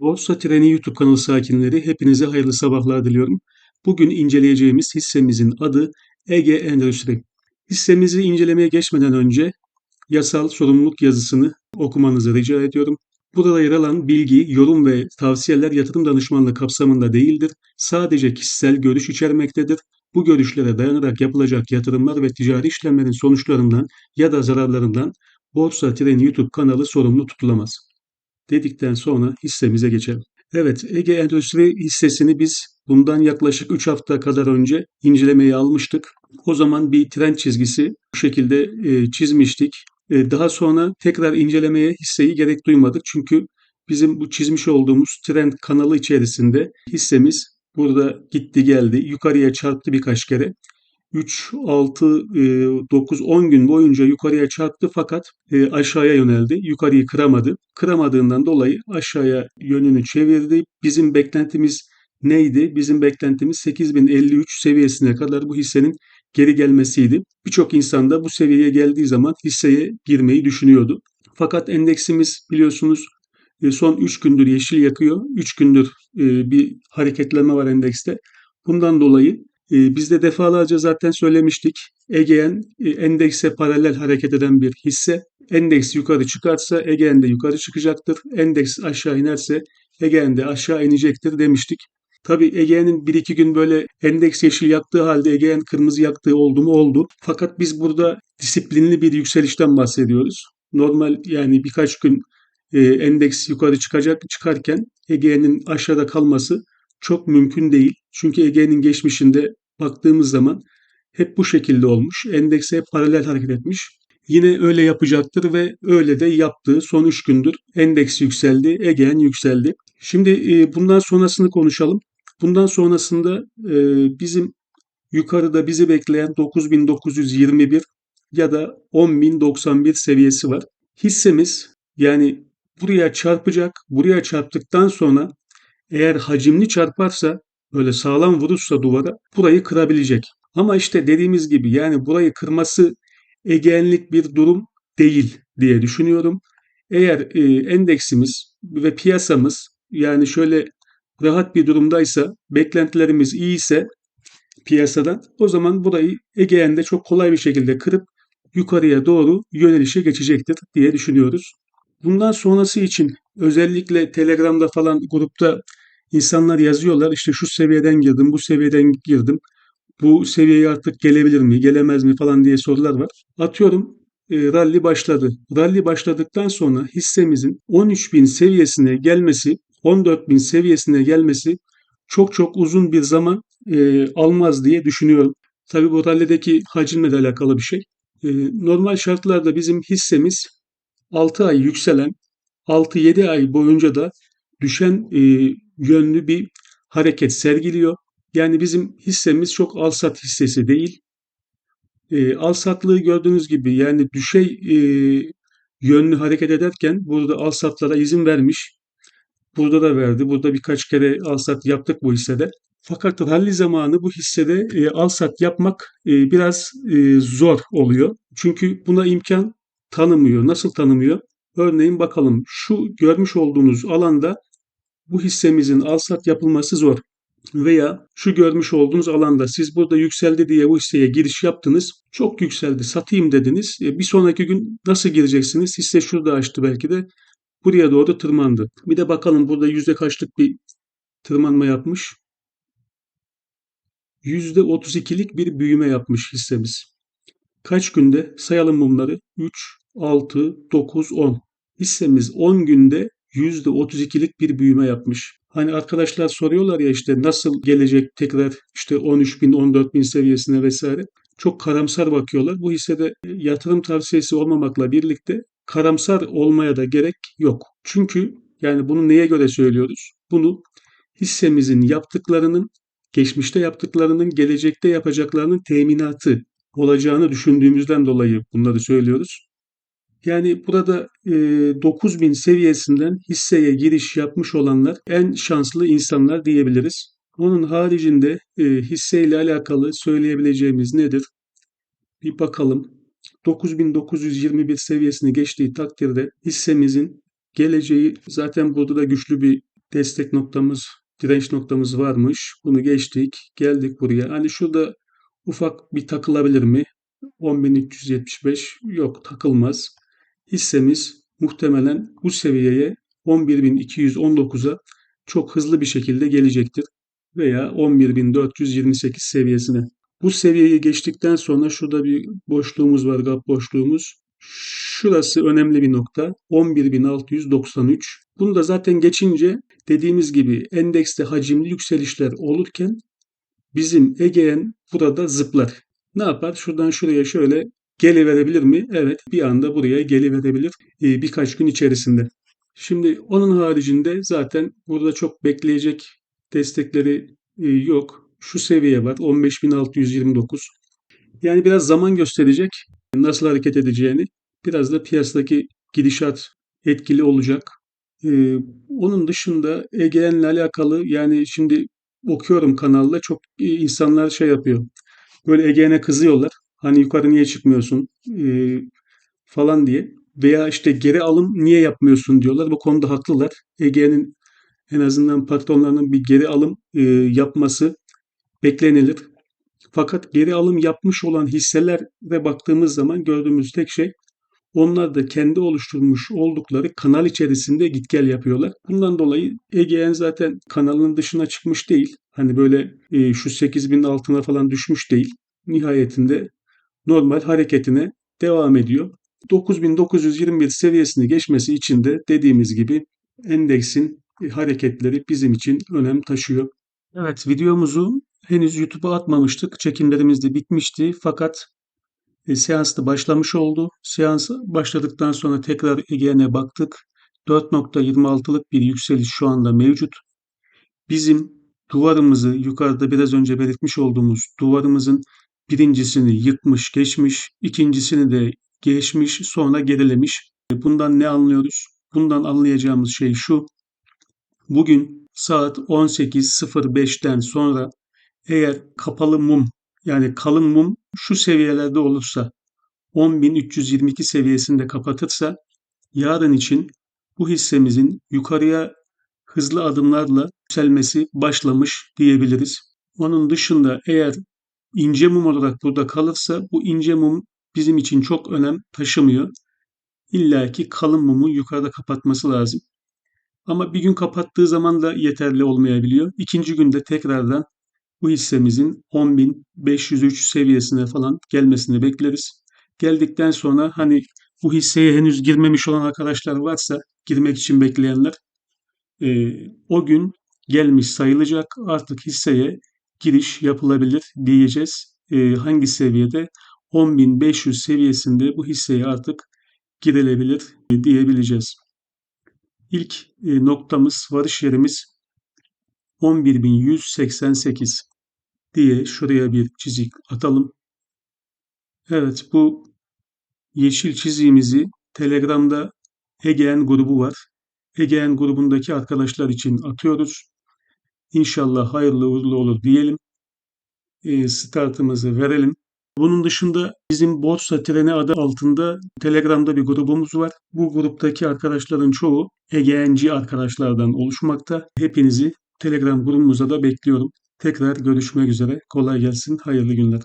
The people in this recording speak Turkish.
Borsa Treni YouTube kanalı sakinleri hepinize hayırlı sabahlar diliyorum. Bugün inceleyeceğimiz hissemizin adı Ege Endüstri. Hissemizi incelemeye geçmeden önce yasal sorumluluk yazısını okumanızı rica ediyorum. Burada yer alan bilgi, yorum ve tavsiyeler yatırım danışmanlığı kapsamında değildir. Sadece kişisel görüş içermektedir. Bu görüşlere dayanarak yapılacak yatırımlar ve ticari işlemlerin sonuçlarından ya da zararlarından Borsa Treni YouTube kanalı sorumlu tutulamaz dedikten sonra hissemize geçelim. Evet, Ege Endüstri hissesini biz bundan yaklaşık 3 hafta kadar önce incelemeye almıştık. O zaman bir trend çizgisi bu şekilde e, çizmiştik. E, daha sonra tekrar incelemeye hisseyi gerek duymadık. Çünkü bizim bu çizmiş olduğumuz trend kanalı içerisinde hissemiz burada gitti geldi. Yukarıya çarptı birkaç kere. 3, 6, 9, 10 gün boyunca yukarıya çarptı fakat e, aşağıya yöneldi. Yukarıyı kıramadı. Kıramadığından dolayı aşağıya yönünü çevirdi. Bizim beklentimiz neydi? Bizim beklentimiz 8053 seviyesine kadar bu hissenin geri gelmesiydi. Birçok insan da bu seviyeye geldiği zaman hisseye girmeyi düşünüyordu. Fakat endeksimiz biliyorsunuz e, son 3 gündür yeşil yakıyor. 3 gündür e, bir hareketlenme var endekste. Bundan dolayı biz de defalarca zaten söylemiştik. Egean endekse paralel hareket eden bir hisse. Endeks yukarı çıkarsa Egean de yukarı çıkacaktır. Endeks aşağı inerse Egean de aşağı inecektir demiştik. Tabi Ege'nin bir iki gün böyle endeks yeşil yaktığı halde Ege'nin kırmızı yaktığı oldu mu oldu. Fakat biz burada disiplinli bir yükselişten bahsediyoruz. Normal yani birkaç gün e, endeks yukarı çıkacak çıkarken Ege'nin aşağıda kalması çok mümkün değil. Çünkü Ege'nin geçmişinde baktığımız zaman hep bu şekilde olmuş. Endekse paralel hareket etmiş. Yine öyle yapacaktır ve öyle de yaptığı son 3 gündür endeks yükseldi, Ege'nin yükseldi. Şimdi e, bundan sonrasını konuşalım. Bundan sonrasında e, bizim yukarıda bizi bekleyen 9921 ya da 10091 seviyesi var. Hissemiz yani buraya çarpacak. Buraya çarptıktan sonra eğer hacimli çarparsa böyle sağlam vurursa duvara burayı kırabilecek. Ama işte dediğimiz gibi yani burayı kırması egeğenlik bir durum değil diye düşünüyorum. Eğer e, endeksimiz ve piyasamız yani şöyle rahat bir durumdaysa, beklentilerimiz iyi ise piyasadan o zaman burayı Ege'nde çok kolay bir şekilde kırıp yukarıya doğru yönelişe geçecektir diye düşünüyoruz. Bundan sonrası için özellikle Telegram'da falan grupta insanlar yazıyorlar işte şu seviyeden girdim, bu seviyeden girdim. Bu seviyeye artık gelebilir mi, gelemez mi falan diye sorular var. Atıyorum e, rally başladı. Rally başladıktan sonra hissemizin 13.000 seviyesine gelmesi, 14.000 seviyesine gelmesi çok çok uzun bir zaman e, almaz diye düşünüyorum. Tabii bu rallideki hacimle de alakalı bir şey. E, normal şartlarda bizim hissemiz 6 ay yükselen, 6-7 ay boyunca da düşen e, yönlü bir hareket sergiliyor. Yani bizim hissemiz çok alsat hissesi değil. E, alsatlığı gördüğünüz gibi yani düşey e, yönlü hareket ederken burada alsatlara izin vermiş. Burada da verdi. Burada birkaç kere alsat yaptık bu hissede. Fakat rally zamanı bu hissede e, alsat yapmak e, biraz e, zor oluyor. Çünkü buna imkan tanımıyor. Nasıl tanımıyor? Örneğin bakalım şu görmüş olduğunuz alanda bu hissemizin alsat yapılması zor. Veya şu görmüş olduğunuz alanda siz burada yükseldi diye bu hisseye giriş yaptınız. Çok yükseldi satayım dediniz. E, bir sonraki gün nasıl gireceksiniz? Hisse şurada açtı belki de buraya doğru tırmandı. Bir de bakalım burada yüzde kaçlık bir tırmanma yapmış. Yüzde 32'lik bir büyüme yapmış hissemiz. Kaç günde? Sayalım bunları. 3, 6, 9, 10. Hissemiz 10 günde %32'lik bir büyüme yapmış. Hani arkadaşlar soruyorlar ya işte nasıl gelecek tekrar işte 13 bin 14 bin seviyesine vesaire. Çok karamsar bakıyorlar. Bu hissede yatırım tavsiyesi olmamakla birlikte karamsar olmaya da gerek yok. Çünkü yani bunu neye göre söylüyoruz? Bunu hissemizin yaptıklarının, geçmişte yaptıklarının, gelecekte yapacaklarının teminatı olacağını düşündüğümüzden dolayı bunları söylüyoruz. Yani burada e, 9000 seviyesinden hisseye giriş yapmış olanlar en şanslı insanlar diyebiliriz. Onun haricinde e, hisseyle alakalı söyleyebileceğimiz nedir? Bir bakalım. 9921 seviyesini geçtiği takdirde hissemizin geleceği zaten burada da güçlü bir destek noktamız, direnç noktamız varmış. Bunu geçtik, geldik buraya. Hani şurada ufak bir takılabilir mi? 10.375 yok takılmaz. Hissemiz muhtemelen bu seviyeye 11.219'a çok hızlı bir şekilde gelecektir veya 11.428 seviyesine. Bu seviyeyi geçtikten sonra şurada bir boşluğumuz var, gap boşluğumuz. Şurası önemli bir nokta. 11.693. Bunu da zaten geçince dediğimiz gibi endekste hacimli yükselişler olurken bizim Ege'en burada zıplar. Ne yapar? Şuradan şuraya şöyle geliverebilir mi? Evet bir anda buraya geliverebilir e, birkaç gün içerisinde. Şimdi onun haricinde zaten burada çok bekleyecek destekleri e, yok. Şu seviye var 15.629. Yani biraz zaman gösterecek nasıl hareket edeceğini. Biraz da piyasadaki gidişat etkili olacak. Ee, onun dışında EGN'le alakalı yani şimdi okuyorum kanalda çok insanlar şey yapıyor. Böyle EGN'e kızıyorlar. Hani yukarı niye çıkmıyorsun ee, falan diye. Veya işte geri alım niye yapmıyorsun diyorlar. Bu konuda haklılar. EGN'in en azından patronlarının bir geri alım e, yapması beklenilir. Fakat geri alım yapmış olan hisselere baktığımız zaman gördüğümüz tek şey onlar da kendi oluşturmuş oldukları kanal içerisinde git gel yapıyorlar. Bundan dolayı EGN zaten kanalının dışına çıkmış değil. Hani böyle e, şu 8000 altına falan düşmüş değil. Nihayetinde normal hareketine devam ediyor. 9921 seviyesini geçmesi için de dediğimiz gibi endeksin hareketleri bizim için önem taşıyor. Evet videomuzu henüz YouTube'a atmamıştık. Çekimlerimiz de bitmişti. Fakat e, seans da başlamış oldu. Seans başladıktan sonra tekrar EGN'e baktık. 4.26'lık bir yükseliş şu anda mevcut. Bizim duvarımızı yukarıda biraz önce belirtmiş olduğumuz duvarımızın birincisini yıkmış, geçmiş, ikincisini de geçmiş, sonra gerilemiş. Bundan ne anlıyoruz? Bundan anlayacağımız şey şu. Bugün saat 18.05'ten sonra eğer kapalı mum yani kalın mum şu seviyelerde olursa 10.322 seviyesinde kapatırsa yarın için bu hissemizin yukarıya hızlı adımlarla yükselmesi başlamış diyebiliriz. Onun dışında eğer ince mum olarak burada kalırsa bu ince mum bizim için çok önem taşımıyor. İlla ki kalın mumu yukarıda kapatması lazım. Ama bir gün kapattığı zaman da yeterli olmayabiliyor. İkinci günde tekrardan bu hissemizin 10.503 seviyesine falan gelmesini bekleriz. Geldikten sonra hani bu hisseye henüz girmemiş olan arkadaşlar varsa girmek için bekleyenler e, o gün gelmiş sayılacak artık hisseye giriş yapılabilir diyeceğiz. E, hangi seviyede? 10.500 seviyesinde bu hisseye artık girilebilir diyebileceğiz. İlk e, noktamız, varış yerimiz 11.188 diye şuraya bir çizik atalım. Evet bu yeşil çiziğimizi Telegram'da Egean grubu var. Egean grubundaki arkadaşlar için atıyoruz. İnşallah hayırlı uğurlu olur diyelim. E, startımızı verelim. Bunun dışında bizim Borsa Treni adı altında Telegram'da bir grubumuz var. Bu gruptaki arkadaşların çoğu Egeanci arkadaşlardan oluşmakta. Hepinizi Telegram grubumuza da bekliyorum. Tekrar görüşmek üzere. Kolay gelsin. Hayırlı günler.